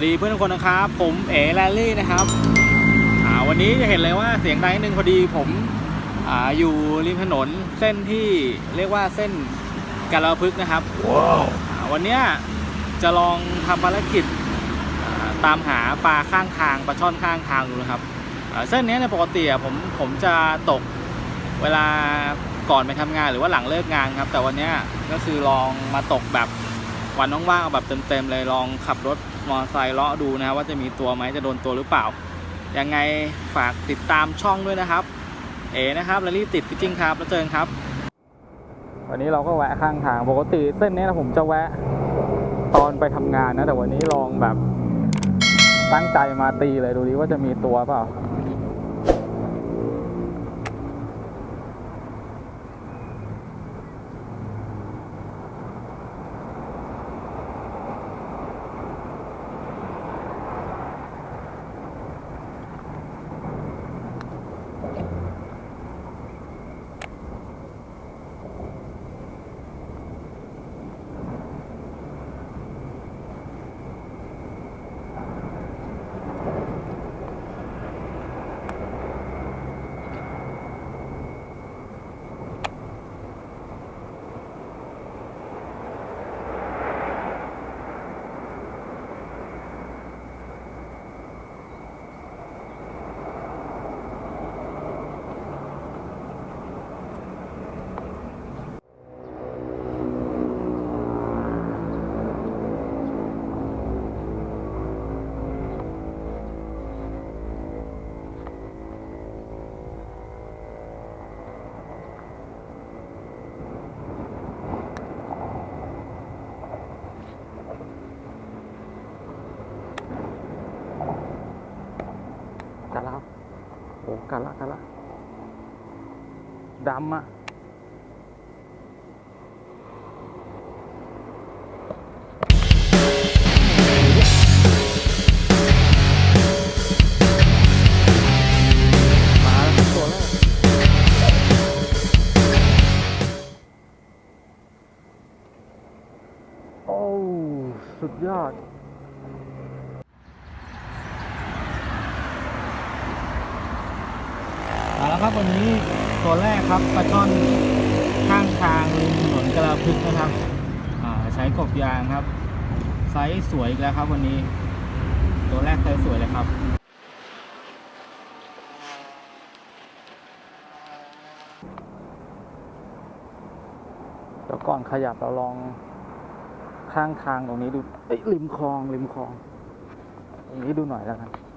วัสดีเพื่อนทุกคนนะครับ ผมเอ๋แลลี่นะครับอ่าวันนี้จะเห็นเลยว่าเสียงดังนิดนึงพอดีผมอ่าอยู่ริมถนนเส้นที่เรียกว่าเส้นกาลพึกษ์นะครับอ่าวันเนี้ยจะลองทำภารกิจอ่าตามหาปลาข้างทางปลาช่อนข้างทางดูนะครับอ่าเส้นเนี้ยในปกติอะผมผมจะตกเวลาก่อนไปทำงานหรือว่าหลังเลิกงานครับ แต่วันเนี้ยก็คือลองมาตกแบบ วันว่างๆเอาแบบเต็มๆเลยลองขับรถมอเตอร์ไซค์เลาะดูนะครับว่าจะมีตัวไหมจะโดนตัวหรือเปล่า ยังไงฝากติดตามช่องด้วยนะครับ เอ๋นะครับแล้วรีบติดฟิชชิ่งครับแล้วเจอกันครับ วันนี้เราก็แวะข้างทางปกติเส้นนี้นะผมจะแวะตอนไปทำงานนะ แต่วันนี้ลองแบบตั้งใจมาตีเลยดูดิว่าจะมีตัวเปล่า กันแล้วโอ้กันละกันละดำอะมาตัวแรกโอ้สุดยอด เอาละครับวันนี้ตัวแรกครับปลาช่อนข้างทางริมถนนกระพึกนะครับใช้กบยางครับไซส์สวยอีกแล้วครับวันนี้ ตัวแรกไซส์สวยเลยครับเดี๋ยวก่อนขยับเราลองข้างทางตรงนี้ดูเอ้ริมคลองริมคลองตรงนี้ดูหน่อยแล้วกัน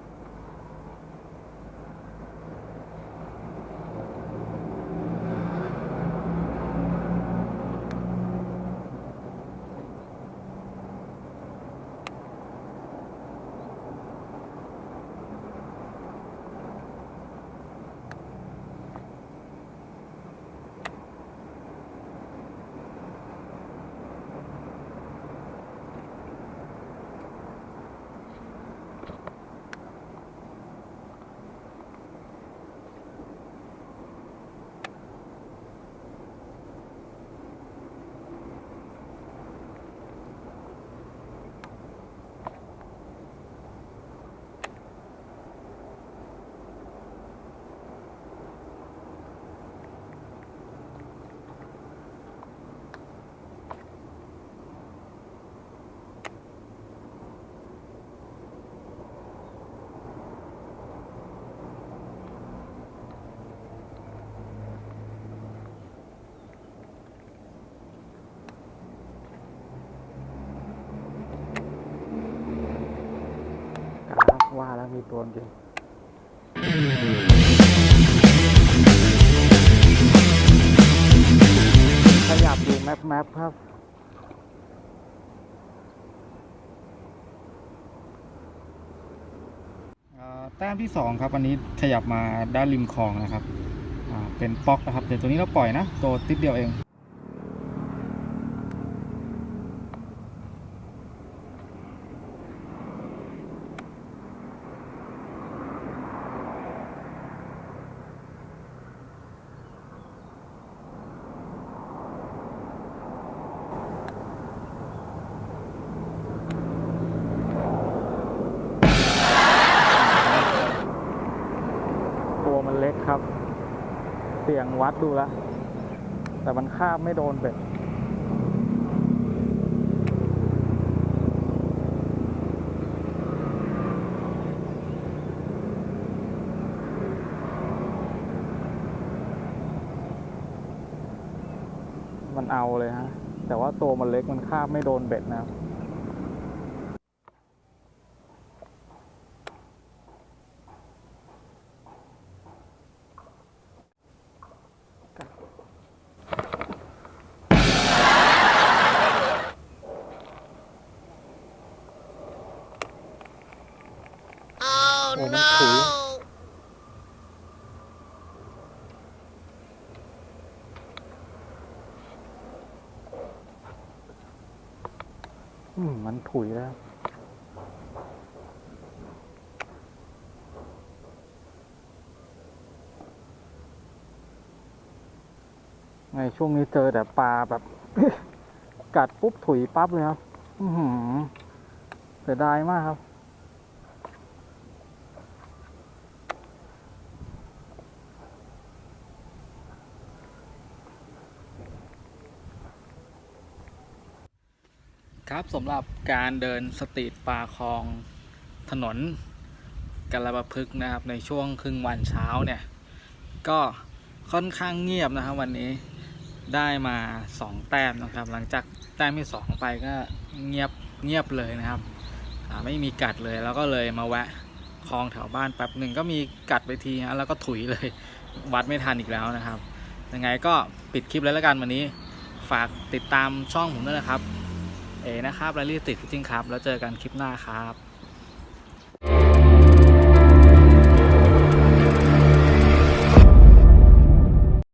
ว่าแล้วมีตัวจริงขยับดูแมปแมปครับ แต้มที่สองครับอันนี้ขยับมาด้านริมคลองนะครับ เป็นป๊อกนะครับ เดี๋ยวตัวนี้เราปล่อยนะ ตัวติดเดียวเอง เสียงวัดดูล้วแต่มันคาบไม่โดนเบ็ดมันเอาเลยฮะ แต่ว่าตัวมันเล็กมันคาบไม่โดนเบ็ดนะครับ โอ้มันถุย no! อืมมันถุยแล้ว ไงช่วงนี้เจอแต่ปลาแบบ กัดปุ๊บถุยปั๊บเลยครับ อือหือเสียดายมากครับ ครับสำหรับการเดินสตรีทปลาคลองถนนกาลาพึกษ์นะครับในช่วงครึ่งวันเช้าเนี่ย ก็ค่อนข้างเงียบนะครับวันนี้ได้มาสองแต้มนะครับ หลังจากแต้มที่สองไปก็เงียบเงียบเลยนะครับไม่มีกัดเลยแล้วก็เลยมาแวะคลองแถวบ้านแป๊บหนึ่งก็มีกัดไปทีฮะแล้วก็ถุยเลยวัดไม่ทันอีกแล้วนะครับยังไงก็ปิดคลิปแล้วแล้วกันวันนี้ ฝากติดตามช่องผมด้วยนะครับ เอนะครับ r รลลี่ติดฟิตติ้งครับ แล้วเจอกันคลิปหน้าครับ